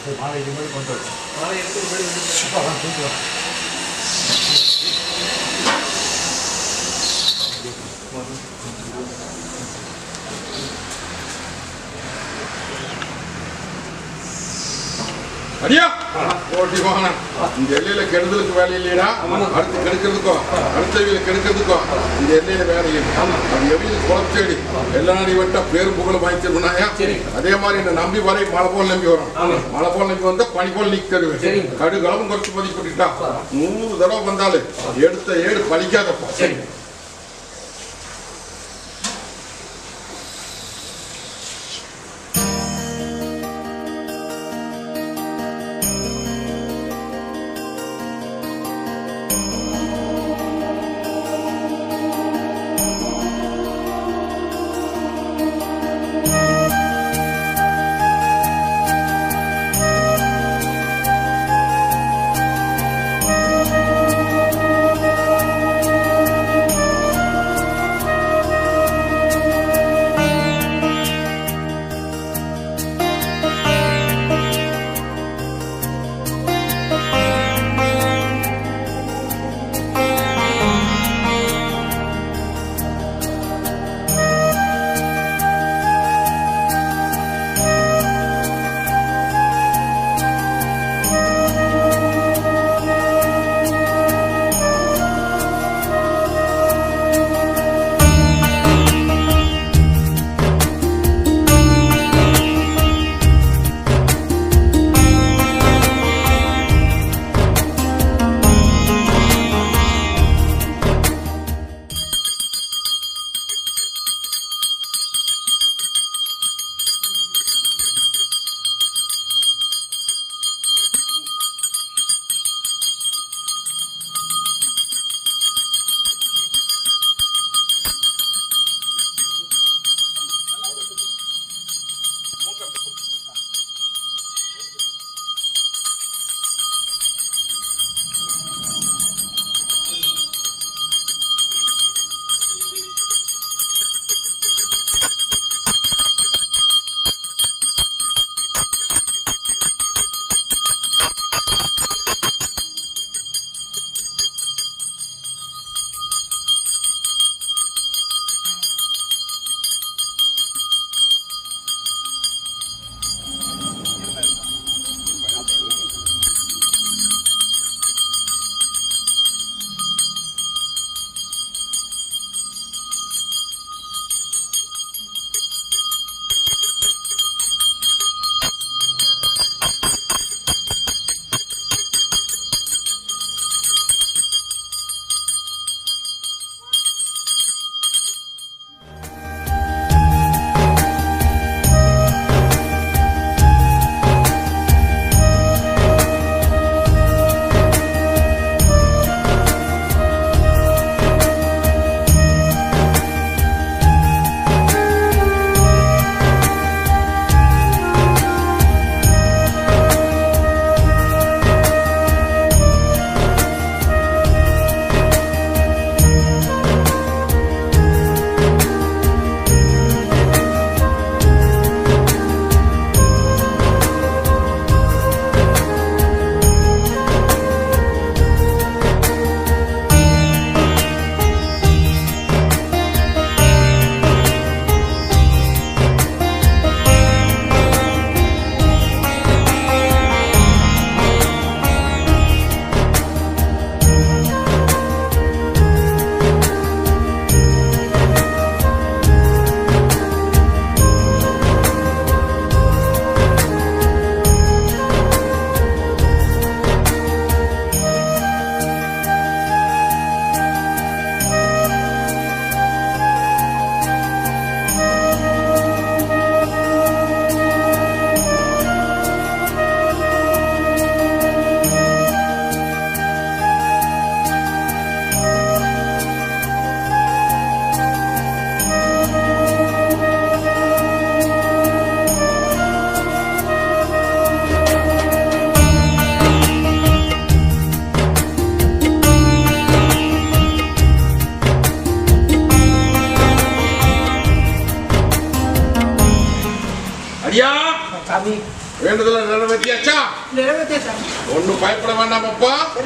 சரி மாலை இதுமாதிரி கொண்டு வரும் மாலை எடுத்து முன்னாடி தூக்கலாம் Thank you. அடியா. ஓட்டி வாங்க இந்த எல்லையில கெடுதலுக்கு வேலை இல்லையா அடுத்து கெடுக்கிறதுக்கோ அடுத்த வீல கெடுக்கிறதுக்கோ இந்த எல்லையில வேலை இல்லை. அது எவையில குளச்செடி எல்லா நாடி விட்டா பேரும் புகழும் வாங்கிச்சிருந்தாயா அதே மாதிரி என்ன நம்பி வரை மழை போல் நம்பி வரும். மழை போல் நம்பி வந்தா பனி போல் நிக்க தருவேன் கடுகளவும் குறைச்சு மதிப்பிட்டுட்டா நூறு தடவை வந்தாலும் எடுத்த ஏடு பலிக்காதப்பா.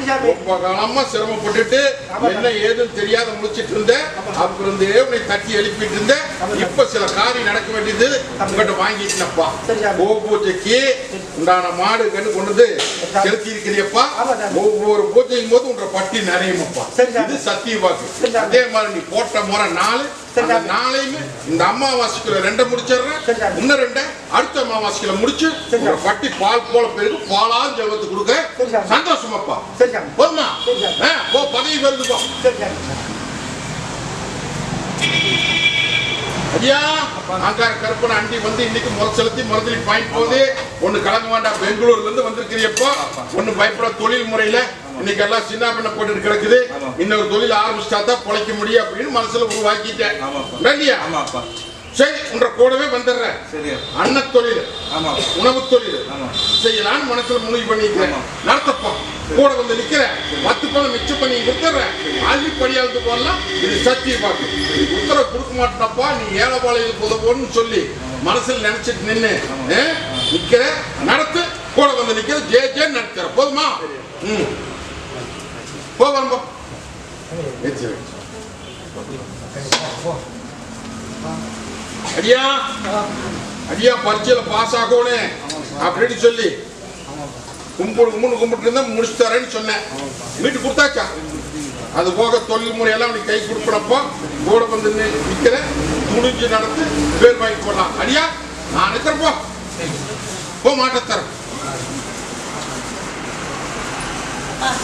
ரொம்ப காலமா சிரமப்பட்டுட்டு என்ன ஏதுன்னு தெரியாத முடிச்சிட்டு இருந்தேன் அப்புறம் இருந்தே உன்னை தட்டி எழுப்பிட்டு இருந்தேன். இப்ப சில காரியம் நடக்க வேண்டியது உங்ககிட்ட வாங்கிட்டேனப்பா பூஜைக்கு உண்டான மாடு கண்டு கொண்டு வந்து. செலுத்தி இருக்கிறியப்பா. ஒவ்வொரு பூஜையும் போது உன்ற பட்டி நிறையுமப்பா. இது சத்திய வாக்கு. அதே மாதிரி நீ போட்ட முறை நாலு. நாளையுமே இந்த அமாவாசைக்குள்ள ரெண்டை முடிச்சிடுறேன். இன்னும் ரெண்டை. அடுத்த அமாவாசைக்குள்ள முடிச்சு சாமி. பட்டி பால் போல பெருக்கு பாலால் ஜெபத்து கொடுக்க. சந்தோஷமாப்பா. போதுமா? போ பதவி வருது போ. சரி சாமி ஐயா அங்கார கருப்பனை அண்டி வந்து இன்னைக்கு முறை செலுத்தி முறதலி பாயிண்ட் போகுது. ஒண்ணு கலங்க வேண்டாம். பெங்களூர்ல இருந்து வந்திருக்கிறீப்போ ஒண்ணு பயப்பட தொழில் முறையில இன்னைக்கு எல்லாம் சின்ன பண்ண போட்டு கிடக்குது இன்னொரு தொழில் ஆரம்பிச்சா தான் பொழைக்க முடியும் அப்படின்னு மனசுல உருவாக்கிட்டேன். இல்லையா ஆமாப்பா. சரி உன்ற கூடவே வந்துடுறேன். அன்ன தொழில் உணவு தொழில். ஆமா. செய்யலாம்னு மனசுல முடிவு பண்ணிக்கிறேன். ஆமா. நடத்தப்பா. கூட வந்து நிக்கிறேன். பத்து பணம் மிச்சம் பண்ணி கொடுத்துறேன் அள்ளி படியாளுக்கு போடலாம். இது சத்திய பாக்கு. உத்தரவு கொடுக்க மாட்டேனப்பா. நீ ஏழைபாளையத்துக்கு உதவுன்னு சொல்லி மனசுல நினைச்சிட்டு நின்னு ஆ, நிக்கிற நடத்து. கூட வந்து நிக்கிற ஜே ஜே நடத்துற. போதுமா? ம். போ. வரம்பா அடியா? அடியா பரீட்சையில பாஸ் ஆகணும் அப்படின்னு சொல்லி. கும்பிடு கும்பிடு கும்பிட்டு இருந்தா முடிச்சு தரேன்னு சொன்னேன். வீட்டு கொடுத்தாச்சா? அது போக தொழில் முறையெல்லாம் நீ கை கொடுக்குறப்போ கூட வந்து நி- முடிஞ்சு நடந்து பேர் வாங்கி போடலாம். அடியா? நான் நிக்கிறப்போ போ. மாட்டத்தரேன்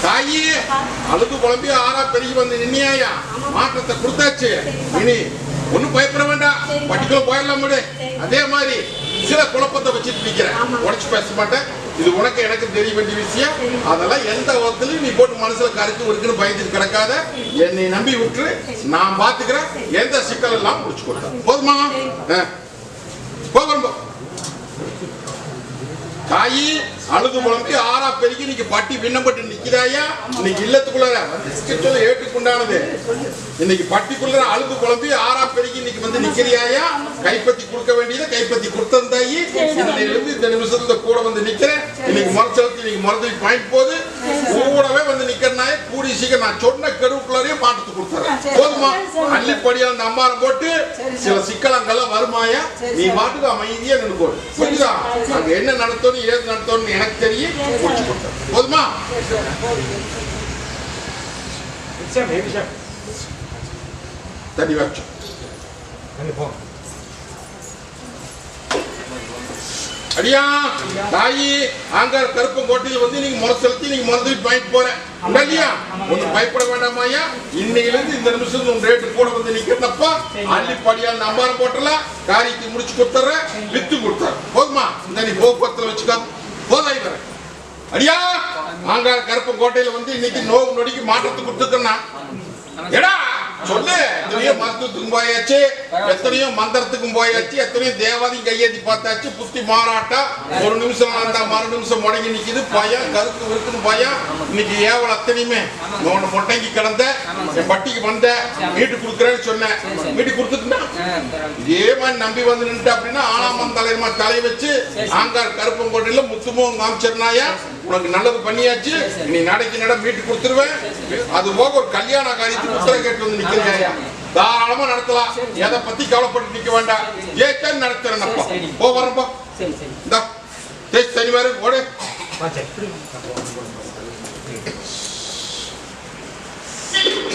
தாயி அழுது குழம்பி ஆறா பெருகி வந்து நின்னியாயா? மாற்றத்தை கொடுத்தாச்சு. இனி ஒண்ணும் பயப்பட வேண்டாம். பட்டிக்குள்ள போயிடலாம் விடு. அதே மாதிரி சில குழப்பத்தை வச்சுட்டு நிக்கிறேன். உடச்சு பேச மாட்டேன். இது உனக்கு எனக்கு தெரிய வேண்டிய விஷயம். அதெல்லாம் எந்த விதத்துலயும் நீ போட்டு மனசுல கருத்து இருக்குன்னு பயந்துட்டு கிடக்காத என்னை நம்பி விட்டுரு. நான் பாத்துக்கிறேன். எந்த சிக்கல் எல்லாம் முடிச்சு கொடுத்தேன். போதுமா. போகிறோம் தாயி அழுது புலம்பி ஆறா பெருகி இன்னைக்கு பட்டி பின்னப்பட்டு நிக்கிறாயா இன்னைக்கு இல்லத்துக்குள்ள சொல்ல ஏற்றுக்குண்டானது இன்னைக்கு பட்டிக்குள்ள அழுது புலம்பி ஆறா பெருகி இன்னைக்கு வந்து நிக்கிறியாயா கைப்பத்தி கொடுக்க வேண்டியதை கைப்பத்தி கொடுத்தது தாயி. இதுல இருந்து இந்த நிமிஷத்துல கூட வந்து நிக்கிறேன். இன்னைக்கு முறைச்சலத்து இன்னைக்கு முறதுக்கு பாயிண்ட் போகுது கூடவே வந்து நிக்கிறனாயே கூடி சீக்கிரம் நான் சொன்ன கருவுக்குள்ளாரையும் மாட்டத்து கொடுத்துறேன். போதுமா? அள்ளிப்படியா அந்த அம்மாரம் போட்டு சில சிக்கலங்கள்லாம் வருமாயா நீ பாட்டுக்கு அமைதியா நின்று புரியுதா? அங்க என்ன நடத்தணும் ஏது நடத்தணும் எனக்கு தெரிய ஒழிச்சு கொடுத்தார் போதுமா? தண்ணி வச்சோம் அடியா தாயி ஆங்கார் கருப்பு கோட்டையில் வந்து நீங்க முறை செலுத்தி நீங்க மறந்துட்டு வாங்கிட்டு போறேன் இல்லையா ஒன்னும் பயப்பட வேண்டாமா ஐயா இன்னையில இருந்து இந்த நிமிஷம் உன் ரேட்டு கூட வந்து நிக்கிறப்பா அள்ளிப்படியால் நம்பாரம் போட்டலாம் காரியத்தை முடிச்சு கொடுத்துறேன் வித்து கொடுத்துறேன். போதுமா? இந்த நீ போக்குவரத்துல வச்சுக்காது போதாய் வரேன் அடியா? ஆங்கார கருப்பம் கோட்டையில வந்து இன்னைக்கு நோவு நொடிக்கு மாற்றத்தை கொடுத்துருக்கேன்னா. எடா! சொன்னேன் எத்தனையோ மருத்துவத்துக்கும் போயாச்சு எத்தனையோ மந்திரத்துக்கும் போயாச்சு எத்தனையோ தேவாதையும் கையேத்தி பார்த்தாச்சு. புத்தி மாறாட்டம் ஒரு நிமிஷம் அந்த மறு நிமிஷம் முடங்கி நிக்குது. பயம் கருத்து இருக்குன்னு பயம். இன்னைக்கு ஏவல் அத்தனையுமே. உன்னை முட்டங்கி கிடந்த என் பட்டிக்கு வந்த வீட்டு கொடுக்குறேன்னு சொன்னேன் வீட்டு கொடுத்துட்டுனா? இதே மாதிரி நம்பி வந்து நின்று அப்படின்னா ஆனாமன் தலைமா தலை வச்சு ஆங்கார் கருப்பங்கோட்டையில முத்துமோ காமிச்சிருந்தாயா? உனக்கு நல்லது பண்ணியாச்சு நீ நடைக்கு நட மீட்டு கொடுத்துருவேன் அது போக ஒரு கல்யாண காரியத்துக்கு உத்தரவு கேட்டு வந்து நிக்கிறீங்க தாராளமா நடத்தலாம். எதை பத்தி கவலைப்பட்டு நிக்க வேண்டாம். ஏற்கனவே நடத்துறேன்ப்பா போ. வரப்பா இந்தா. தேய்ச்சி தனி வேறு ஓடு.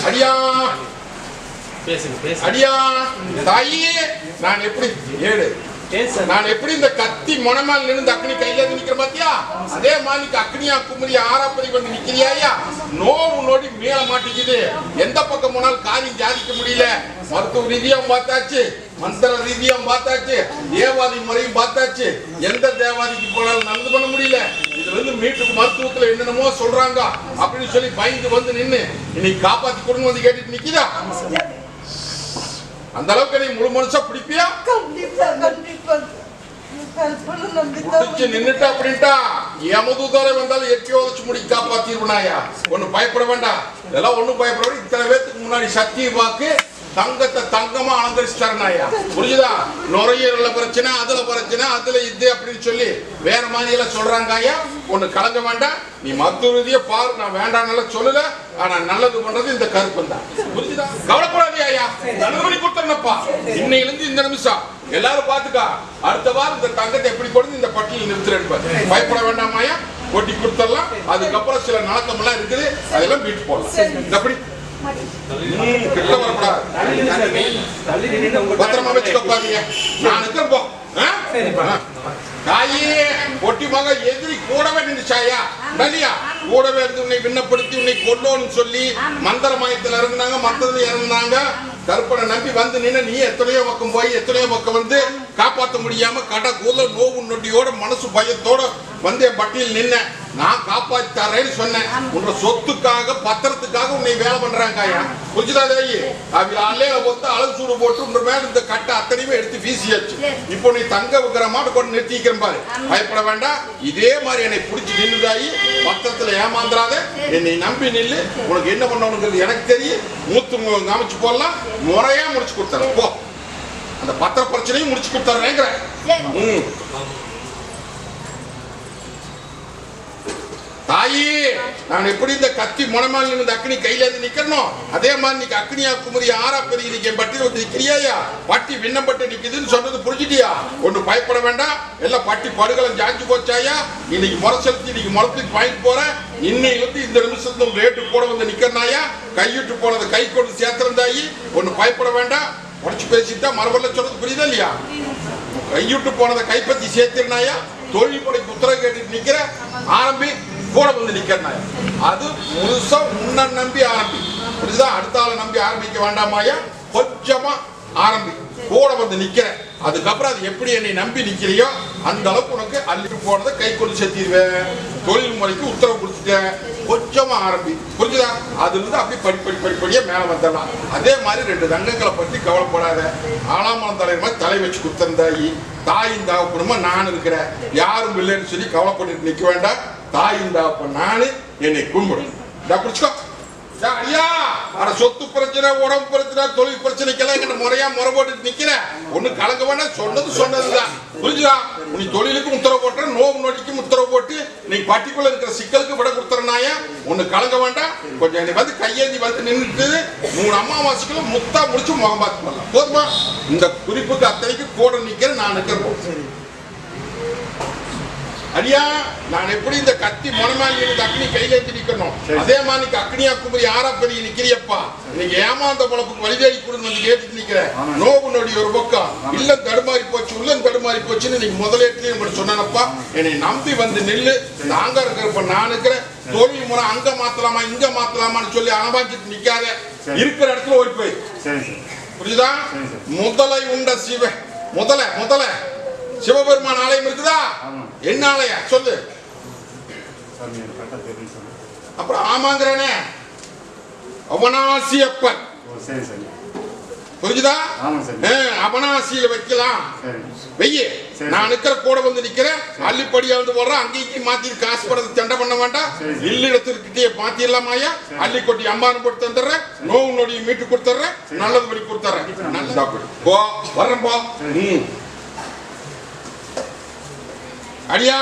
அடியா. அடியா. தாயே நான் எப்படி? பேசுங்க நான் எப்படி இந்த கத்தி மொனமால் நின்று அக்னி கையில இருந்து நிக்கிற பாத்தியா? அதே மாதிரி அக்னியா குமரி ஆறாப்பதி வந்து நிக்கிறியாயா நோவு நோடி மேல மாட்டேங்குது எந்த பக்கம் போனாலும் காரியம் சாதிக்க முடியல. மருத்துவ ரீதியாவும் பார்த்தாச்சு. மந்திர ரீதியாவும் பார்த்தாச்சு. தேவாதி முறையும் பார்த்தாச்சு. எந்த தேவாதிக்கு போனாலும் நடந்து பண்ண முடியல. இதுல இருந்து மீட்டுக்கு மருத்துவத்துல என்னென்னமோ சொல்றாங்க. அப்படின்னு சொல்லி பயந்து வந்து நின்னு இன்னைக்கு காப்பாத்தி கொடுங்க வந்து கேட்டுட்டு நிக்கிதா? அந்த அளவுக்கு நீ முழு மனுஷா பிடிப்பியா? நின்னுட்டா கண்டிப்பா கல்பனை நம்பித்தான் அப்படின்ட்டா யமதூதாரை வந்தாலும் எட்டியோ உதச்சு முடி காப்பாத்திருவனாயா ஒண்ணு பயப்பட வேண்டாம். இதெல்லாம் ஒண்ணும் பயப்பட வேண்டாம். இத்தனை பேத்துக்கு முன்னாடி சக்தி வாக்கு தங்கத்தை தங்கமா அலங்கரிச்சு தரனாயா புரியுதா நுரையீரல்ல பிரச்சனை அதுல பிரச்சனை அதுல இது அப்படின்னு சொல்லி வேற மாதிரி எல்லாம் சொல்றாங்க ஐயா. ஒண்ணு கலங்க வேண்டாம். நீ மருத்துவ ரீதியை பாரு. நான் வேண்டாம் சொல்லல. ஆனா நல்லது பண்றது இந்த கருப்பு தான். புரிஞ்சுதா? கவலைப்படாதே ஐயா. நல்லது பண்ணி இன்னையிலிருந்து இந்த நிமிஷம். எல்லாரும் பாத்துக்கா. அடுத்த வாரம் இந்த தங்கத்தை எப்படி கொடுத்து இந்த பட்டியல் நிறுத்துறேன் பயப்பட வேண்டாமாயா கொட்டி கொடுத்துடலாம். அதுக்கப்புறம் சில நலக்கம் எல்லாம் இருக்குது. அதெல்லாம் வீட்டு போடலாம். இந்த அப்படி பத்திரமா வச்சுக்க பாருங்க. நான் போ தாயே பொட்டி மக எதிரி கூடவே நின்றுச்சாயா நலியா கூடவே இருந்து உன்னை விண்ணப்படுத்தி உன்னை கொல்லோன்னு சொல்லி மந்திர மயத்துல இறங்குனாங்க மந்திரத்துல இறங்குனாங்க. கற்பனை நம்பி வந்து நின்று நீ எத்தனையோ பக்கம் போய் எத்தனையோ பக்கம் வந்து காப்பாற்ற முடியாம கடை கூல நோவு நொடியோட மனசு பயத்தோட வந்து பட்டியல் நின்ன. நான் காப்பாத்தி தரேன்னு சொன்னேன். உன்னோட சொத்துக்காக பத்திரத்துக்காக உன்னை வேலை பண்றாங்க ஐயா. புரிஞ்சுதா தேவி அவங்க அல்லையில போட்டு அழகு சூடு போட்டு உன்ற மேல இந்த கட்டை அத்தனையுமே எடுத்து வீசியாச்சு. இப்போ நீ தங்க வைக்கிற மாட்டு கொண்டு நிறுத்திக்கிறேன் பாரு. பயப்பட வேண்டாம். இதே மாதிரி என்னை பிடிச்சி நின்றுதாயி பத்திரத்துல ஏமாந்துறாத. என்னை நம்பி நில்லு. உனக்கு என்ன பண்ணணுங்கிறது எனக்கு தெரியும். மூத்து காமிச்சு போடலாம். முறையா முடிச்சு கொடுத்துறேன். போ. அந்த பத்திர பிரச்சனையும் முடிச்சு கொடுத்துறேங்கிறேன். ம். தாயி நான் எப்படி இந்த கத்தி முனமால் நின்று அக்னி கையில இருந்து நிக்கணும் அதே மாதிரி நீக்கு அக்னியா குமரி ஆறா பெரிய நீங்க பட்டி வந்து நிக்கிறியாயா? பட்டி விண்ணப்பட்டு நிக்குதுன்னு சொன்னது புரிஞ்சுட்டியா? ஒண்ணு பயப்பட வேண்டாம். எல்லாம் பட்டி படுகளம் ஜாஞ்சு போச்சாயா? இன்னைக்கு முறை செலுத்தி இன்னைக்கு முளத்துக்கு வாங்கிட்டு போறேன். இன்னைக்கு வந்து இந்த நிமிஷத்துல ரேட்டு கூட வந்து நிக்கிறனாயா? கையிட்டு போனதை கை கொண்டு சேர்த்திருந்தாயி ஒண்ணு பயப்பட வேண்டாம். உடச்சு பேசிட்டா மறுபடியும் சொல்றது புரியுதா இல்லையா? கையுட்டு போனதை கைப்பற்றி சேர்த்திருந்தாயா? தொழில் படைக்கு உத்தரவு கேட்டுட்டு நிக்கிற ஆரம்பி கூட வந்து நிக்கிறனாயா? அது முழுசா உன்னை நம்பி ஆரம்பி. புரியுதா அடுத்த ஆளை நம்பி ஆரம்பிக்க வேண்டாமாயா? கொஞ்சமா ஆரம்பி கூட வந்து நிக்கிற அதுக்கப்புறம் அது எப்படி என்னை நம்பி நிக்கிறியோ அந்த அளவுக்கு உனக்கு அள்ளிட்டு போனதை கை கொண்டு சேர்த்திடுவேன். தொழில் முறைக்கு உத்தரவு கொடுத்துட்டேன். கொஞ்சமா ஆரம்பி. புரிஞ்சுதா? அதுல இருந்து அப்படியே படி படி படிப்படியா மேல வந்துடலாம். அதே மாதிரி ரெண்டு தங்கங்களை பத்தி கவலைப்படாத. ஆளாமலம் தலைவர் மாதிரி தலை வச்சு குத்தந்தாயி தாயின் தாவப்பனுமா நான் இருக்கிறேன். யாரும் இல்லைன்னு சொல்லி கவலைப்பட்டு நிக்க வேண்டாம். தாயின் தாவப்ப நானு என்னை கும்பிடும் இந்தா ஐயா! ஆனா சொத்து பிரச்சனை உடம்பு பிரச்சனை தொழில் பிரச்சனைக்கெல்லாம் எங்க முறையா முறை போட்டு நிக்கிற. ஒண்ணு கலங்க வேண்டாம் சொன்னது சொன்னதுதான். புரிஞ்சுதா? நீ தொழிலுக்கு உத்தரவு போட்டுற நோவு நொடிக்கும் உத்தரவு போட்டு நீ பட்டிக்குள்ள இருக்கிற சிக்கலுக்கு விட கொடுத்துறனாயா ஒண்ணு கலங்க வேண்டாம் கொஞ்சம் நீ வந்து கையேந்தி வந்து நின்றுட்டு மூணு அமாவாசைக்குள்ள முத்தா முடிச்சு முகம் பார்த்து பண்ணலாம் போதுமா? இந்த குறிப்புக்கு அத்தனைக்கு கூட நிக்கிற நான் நிக்கிறேன். அடியா நான் எப்படி இந்த கத்தி இருந்து அக்னி கையில ஏத்தி நிக்கணும்? அதே மாதிரி நீ அக்னியா குமரி ஆறா பெரிய நிக்கிறியப்பா. நீங்க ஏமாந்த பொழப்புக்கு வழிதேடி கொடுன்னு வந்து கேட்டுட்டு நிக்கிற நோவு நொடி ஒரு பக்கம். இல்ல தடுமாறி போச்சு உள்ள தடுமாறி போச்சுன்னு நீங்க முதலேட்லயே உங்களுக்கு சொன்னப்பா என்னை நம்பி வந்து நில்லு. நாங்க இருக்கிறப்ப நான் இருக்கிறேன் தொழில் முறை அங்க மாத்தலாமா இங்க மாத்தலாமான்னு சொல்லி அனபாச்சிட்டு நிக்காத. இருக்கிற இடத்துல ஓடி போய். புரியுதா முதலை உண்ட சிவ. முதல முதல. சிவபெருமான் ஆலயம் இருக்குதா? ஆமா. என்ன ஆலயம் சொல்லு. அப்புறம் ஆமாங்கிறனே. அவனாசி அப்பன் ஓ சரி சார் புரிஞ்சுதா? அவனாசியில வைக்கலாம். வெய்ய. நான் நிக்கிற கூட வந்து நிக்கிறேன். அள்ளிப்படியா வந்து போடுறேன் அங்கேயும் மாத்தி காசு படத்தை சண்டை பண்ண வேண்டாம். சரி. இல்ல இடத்துக்கிட்டே மாத்திடலாமாயா அள்ளி கொட்டி அம்மானு போட்டு தந்துடுறேன். நோவு நொடியை மீட்டு கொடுத்துட்றேன். நல்லது படி கொடுத்துட்றேன். நல்லதா போய் போ. வர்றேன் போ. அடியா.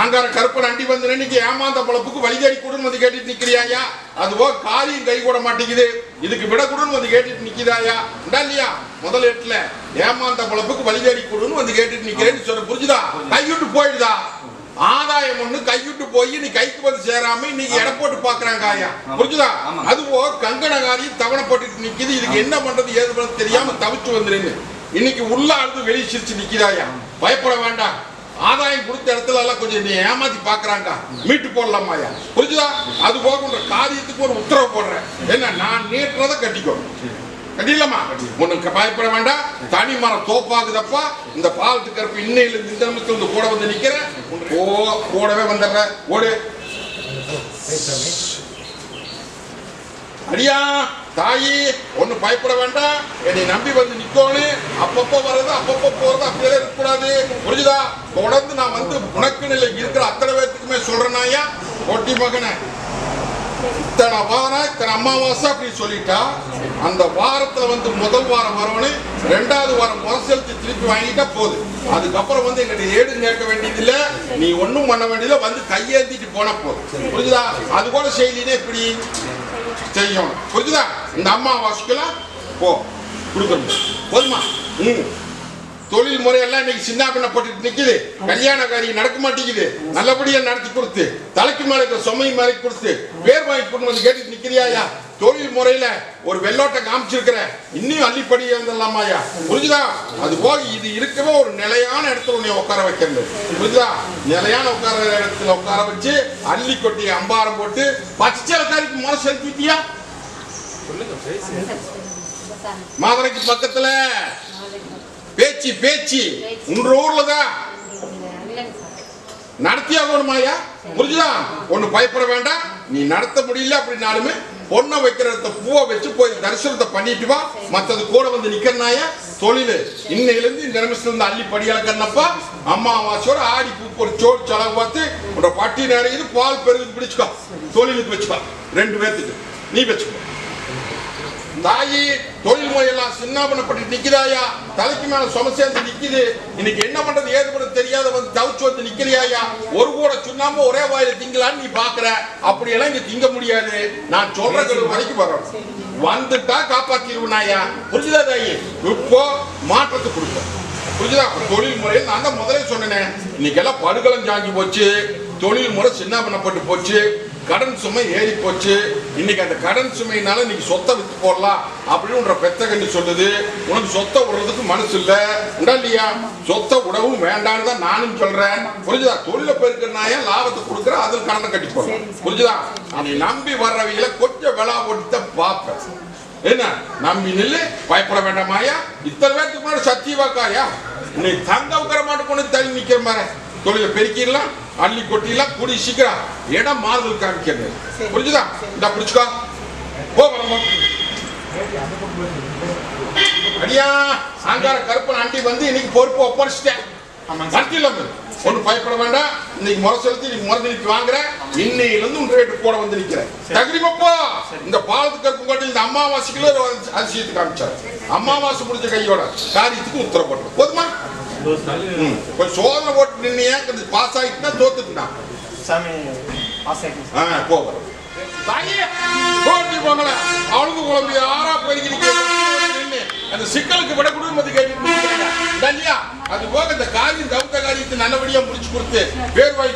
ஆங்கார கருப்பன் அண்டி வந்து இன்னைக்கு ஏமாந்த பொழப்புக்கு வழிதேடி கூடன்னு வந்து கேட்டுட்டு நிக்கிறியாயா? அதுவோ காரியம் கை கூட மாட்டேங்குது. இதுக்கு விட கூடன்னு வந்து கேட்டுட்டு நிக்கிறாயா உண்டா இல்லையா? முதல் எட்டுல ஏமாந்த பொழப்புக்கு வழிதேடி கூடன்னு வந்து கேட்டுட்டு நிக்கிறேன்னு சொல்ல புரிஞ்சுதா? கைவிட்டு போயிடுதா? ஆதாயம் ஒண்ணு கைவிட்டு போய் நீ கைக்கு வந்து சேராம இன்னைக்கு எடை போட்டு பாக்குறாங்க ஆயா. புரிஞ்சுதா? அதுவோ கங்கணகாரி தவணை போட்டுட்டு நிக்குது. இதுக்கு என்ன பண்றது? ஏது பண்றது தெரியாம தவிச்சு வந்துருன்னு. இன்னைக்கு உள்ள அழுது வெளியே சிரிச்சு நிக்கிறாயா? பயப்பட வேண்டாம் ஆதாயம் கொடுத்த இடத்துல எல்லாம் கொஞ்சம் நீ ஏமாத்தி பாக்குறாங்க மீட்டு போடலாமாயா? புரிஞ்சுதா? அது போக உன்ற காரியத்துக்கு ஒரு உத்தரவு போடுறேன். என்ன நான் நீட்டுறத கட்டிக்கோ. கட்டிடலாமா? ஒண்ணு பயப்பட வேண்டாம் தனி மரம் தோப்பாகுதப்பா. இந்த பாலத்து கருப்பு இன்னையில இந்த நிமிஷத்துல வந்து கூட வந்து நிக்கிறேன். ஓ கூடவே வந்துடுற ஓடு. அடியா தாயி ஒன்று பயப்பட வேண்டாம். என்னை நம்பி வந்து நிக்கணும் அப்பப்போ வர்றது அப்பப்போ போறது அப்படியே இருக்கக்கூடாது. புரிஞ்சுதா? தொடர்ந்து நான் வந்து உனக்கு நிலை இருக்கிற அத்தனை பேர்த்துக்குமே சொல்றேனாயா ஒட்டி மகனை. இத்தனை வாரம் இத்தனை அமாவாசை அப்படின்னு சொல்லிட்டா அந்த வாரத்துல வந்து முதல் வாரம் வரவனு ரெண்டாவது வாரம் முறை செலுத்தி திருப்பி வாங்கிட்டா போதும் அதுக்கப்புறம் வந்து எங்கிட்ட ஏடு கேட்க வேண்டியதில்லை. நீ ஒன்றும் பண்ண வேண்டியதில்லை. வந்து கையேந்திட்டு போனா போதும். புரிஞ்சுதா? அது கூட செய்யலினே இப்படி செய்யணும் புரிஞ்சுதா? இந்த அம்மாவாசைக்கெல்லாம் போ கொடுக்கணும். போதுமா? ம் தொழில் முறையெல்லாம் இன்னைக்கு சின்ன பின்ன போட்டுட்டு நிக்குது. கல்யாண காரியம் நடக்க மாட்டேங்குது. நல்லபடியாக நடத்தி கொடுத்து தலைக்கு மேலே இருக்கிற சுமை மாதிரி கொடுத்து பேர் வாங்கி கொண்டு வந்து கேட்டுட்டு நிக்கிறியாயா தொழில் முறையில ஒரு வெள்ளோட்டை காமிச்சிருக்கிற இன்னும் அள்ளிப்படி இருந்தலாமாயா புரிஞ்சுதா? அது போக இது இருக்கவே ஒரு நிலையான இடத்துல உன்னை உட்கார வைக்கிறது. புரிஞ்சுதா? நிலையான உட்கார இடத்துல உட்கார வச்சு அள்ளி கொட்டி அம்பாரம் போட்டு பச்சைக்காரிக்கு முறை செலுத்திட்டியா மாதரைக்கு பக்கத்துல. பேச்சு பேச்சு. உன்ற ஊர்ல தான் நடத்தி ஆகணுமாயா புரிஞ்சுதா? ஒண்ணு பயப்பட வேண்டாம். நீ நடத்த முடியல அப்படின்னாலுமே பொண்ணை வைக்கிறத பூவை வச்சு போய் தரிசனத்தை பண்ணிட்டு வா. மற்றது கூட வந்து நிக்கிறனாய தொழில். இன்னையிலேருந்து இந்த நிமிஷத்துல இருந்து அள்ளி படியலக்கன்னப்பா அம்மாவாசோட ஆடி பூ ஒரு சோடு செலவு பார்த்து உன்னோட பட்டி நிறையுது பால் பெருகுது பிடிச்சுக்கோ. தொழிலுக்கு வச்சுக்கோ. ரெண்டு பேர்த்துக்கு. நீ வச்சுக்கோ. தாயி தொழில் முறையெல்லாம் சின்னாபனப்பட்டு நிக்கிறாயா தலைக்கு மேல சும சேர்ந்து நிக்குது. இன்னைக்கு என்ன பண்றது ஏது பண்றது தெரியாத வந்து தவிச்சு வந்து நிக்கிறியாயா? ஒரு கூட சுண்ணாம ஒரே வாயில திங்கலான்னு நீ பாக்குற. அப்படியெல்லாம் இங்க திங்க முடியாது. நான் சொல்றது வரைக்கும் வரணும் வந்துட்டா காப்பாத்திருவனாயா புரிஞ்சுதா தாயி? இப்போ மாற்றத்தை கொடுப்பேன் புரிஞ்சுதா? தொழில் முறையில் நான் தான் முதலே சொன்னேன். இன்னைக்கு எல்லாம் படுகளம் சாங்கி போச்சு. தொழில் முறை சின்ன பண்ணப்பட்டு போச்சு. கடன் சுமை ஏறி போச்சு. இன்னைக்கு அந்த கடன் சுமையினால இன்னைக்கு சொத்தை வித்து போடலாம் அப்படின்னு உன்ற பெத்த கண்ணு சொல்லுது? உனக்கு சொத்தை விடுறதுக்கு மனசு இல்ல. உண்டா இல்லையா? சொத்தை விடவும் வேண்டாம்னு தான் நானும் சொல்றேன். புரிஞ்சுதா? தொழில பெருக்கிறனாயா லாபத்தை கொடுக்குற? அதில் கடனை கட்டி போடலாம் புரிஞ்சுதா? நீ நம்பி வர்றவங்களை கொஞ்சம் விழா போட்டு தான் பார்ப்பேன். என்ன? நம்பி நில்லு பயப்பட வேண்டாமாயா இத்தனை பேருக்கு முன்னாடி சத்தியவாக்காயா நீ தங்க உட்கார மாட்டு கொண்டு தள்ளி நிக்கிற மாதிரி தொழிலை பெருக்கிடலாம் அள்ளி கொட்டிடலாம் கூடி சீக்கிரம். இடம் மாறுதல் காமிக்கிறது. புரிஞ்சுதா? இந்த புடிச்சுக்கோ. போ வரமா அடியா சாங்கார கருப்பன் ஆண்டி வந்து இன்னைக்கு பொறுப்பு ஒப்படைச்சிட்டேன். ஒன்றும் பயப்பட வேண்டாம். இன்னைக்கு முறை செலுத்தி இன்னைக்கு முறை திருப்பி வாங்குறேன். இன்னையில இருந்து உன் ரேட்டு போட வந்து நிக்கிறேன். தகுதிப்பா இந்த பாலத்து கருப்பு கோட்டையில் இந்த அமாவாசைக்குள்ள அதிசயத்தை காமிச்சார். அமாவாசை முடிஞ்ச கையோட காரியத்துக்கு உத்தரவு போதுமா. கொஞ்சம் சோதனை போட்டு நின்னியா கொஞ்சம் பாஸ் ஆகிட்டுனா தோத்துட்டுனா? சாமி பாஸ் ஆகிடுச்சு ஆ போகிறோம் போங்கள. அவளுக்கு குழம்பு ஆறா போயிருக்கிறீங்க அந்த சிக்கலுக்கு விட குடும்பத்தை கேட்டு அது போக இந்த காரியம் தவிர்த்த காரியத்தை நல்லபடியா முடிச்சு கொடுத்து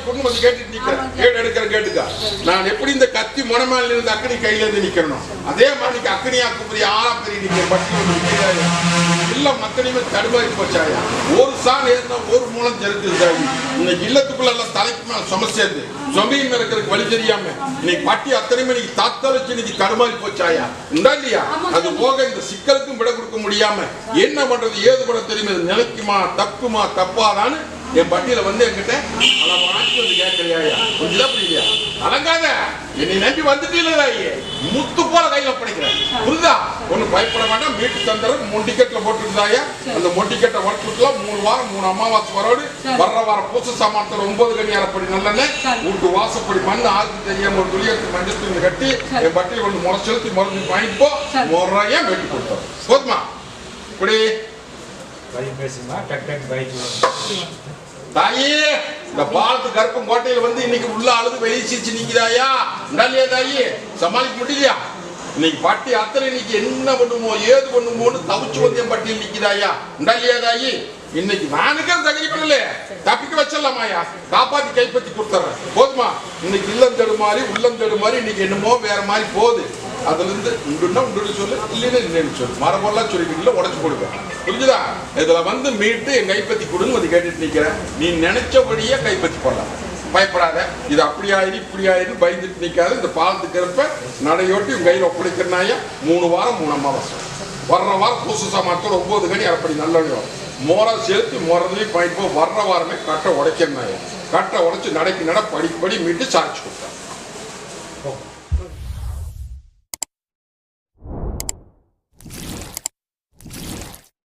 கொண்டு வந்து கேட்டுட்டு நிக்கிறேன். கேடு எடுக்கிற கேட்டுக்கா. நான் எப்படி இந்த கத்தி முனமால இருந்து அக்கனி கையில இருந்து நிக்கணும் அதே மாதிரி அக்கனி ஆக்குப்படி ஆறா பெரிய நிக்கிற பட்டி இல்ல மக்களையுமே தடுமாறி போச்சாயா? ஒரு சான் ஏறினா ஒரு மூலம் தெரிஞ்சிருந்தாங்க இன்னைக்கு இல்லத்துக்குள்ள எல்லாம் தலைக்கு மேல சும சேர்ந்து சொமையும் இருக்கிறதுக்கு வழி தெரியாம இன்னைக்கு பட்டி அத்தனை மணிக்கு தாத்தளிச்சு இன்னைக்கு தடுமாறி போச்சாயா? உண்டா இல்லையா? அது போக இந்த சிக்கலுக்கும் விட கொடுக்க முடியாம என்ன பண்றது ஏது பண்ண தெரியுமா? நிலைக்குமா தப்புமா தப்பாதான்னு என் பட்டியல வந்து என்கிட்ட அளவாக்கி வந்து கேட்கறியாயா கொஞ்சம் புரியலையா அலங்காத என்னை நம்பி வந்துட்டீங்களா முத்து போல கையில படைக்கிறேன். புரியுதா? ஒண்ணு பயப்பட வேண்டாம். வீட்டு தந்தரம் மொண்டிக்கெட்ல போட்டுருந்தாயா அந்த மொண்டிக்கெட்டை வளர்த்துக்கலாம் மூணு வாரம் மூணு அமாவாசை வரோடு வர்ற வாரம் பூச சாமானத்துல ஒன்பது கனி அரைப்படி நல்லெண்ணெய் வீட்டு வாசப்படி மண் ஆளுக்கு தெரியாம ஒரு துளியத்து மஞ்சள் துணி கட்டி என் பட்டியல் கொண்டு முறை செலுத்தி மருந்து வாங்கிட்டு போ. முறையா வெட்டி கொடுத்தோம். போதுமா? இப்படி வழி பேசுமா? டக் டக் பைக் தாயே இந்த பாலத்து கருப்பம் கோட்டையில வந்து இன்னைக்கு உள்ள அழுது வெளியே சிரிச்சு நிக்கிறாயா உண்டாலியா தாயி? சமாளிக்க முடியலையா? இன்னைக்கு பட்டி அத்தனை இன்னைக்கு என்ன பண்ணுமோ ஏது பண்ணுமோன்னு தவிச்சு வந்து என் பட்டியல் நிக்கிறாயா உண்டாலியா தாயி? இன்னைக்கு நானுக்கே தகுதி பண்ணல. தப்பிக்க வச்சிடலாமாயா? காப்பாத்தி கைப்பற்றி கொடுத்துறேன். போதுமா? இன்னைக்கு இல்லம் தடுமாறி உள்ளம் தடுமாறி இன்னைக்கு என்னமோ வேற மாதிரி போகுது. அதுலேருந்து உண்டுன்னா உண்டு சொல்லு. இல்லைன்னா இல்லைன்னு சொல்லு. மரபெல்லாம் சொல்லிட்டு உடச்சு கொடுப்பேன் புரிஞ்சுதா? இதில் வந்து மீட்டு என் கைப்பற்றி கொடுன்னு வந்து கேட்டுட்டு நிற்கிறேன் நீ நினைச்சபடியே கைப்பற்றி போடலாம். பயப்படாத. இது அப்படி ஆயிரு இப்படி ஆயிரு பயந்துட்டு நிற்காது இந்த பாலத்துக்கு இருப்ப நடையோட்டி கையில் கையில ஒப்படைக்கிறனாயா மூணு வாரம் மூணு அமாவாசம் வர்ற வாரம் பூசு சாமானத்தோட ஒம்பது கணி அப்படி நல்ல மோரம் சேர்த்து மோரதுலேயும் பயன்போ வர்ற வாரமே கட்டை உடைக்கிறனாயா கட்டை உடைச்சி நடைக்கு நட படிப்படி மீட்டு சாய்ச்சி கொடுத்தேன்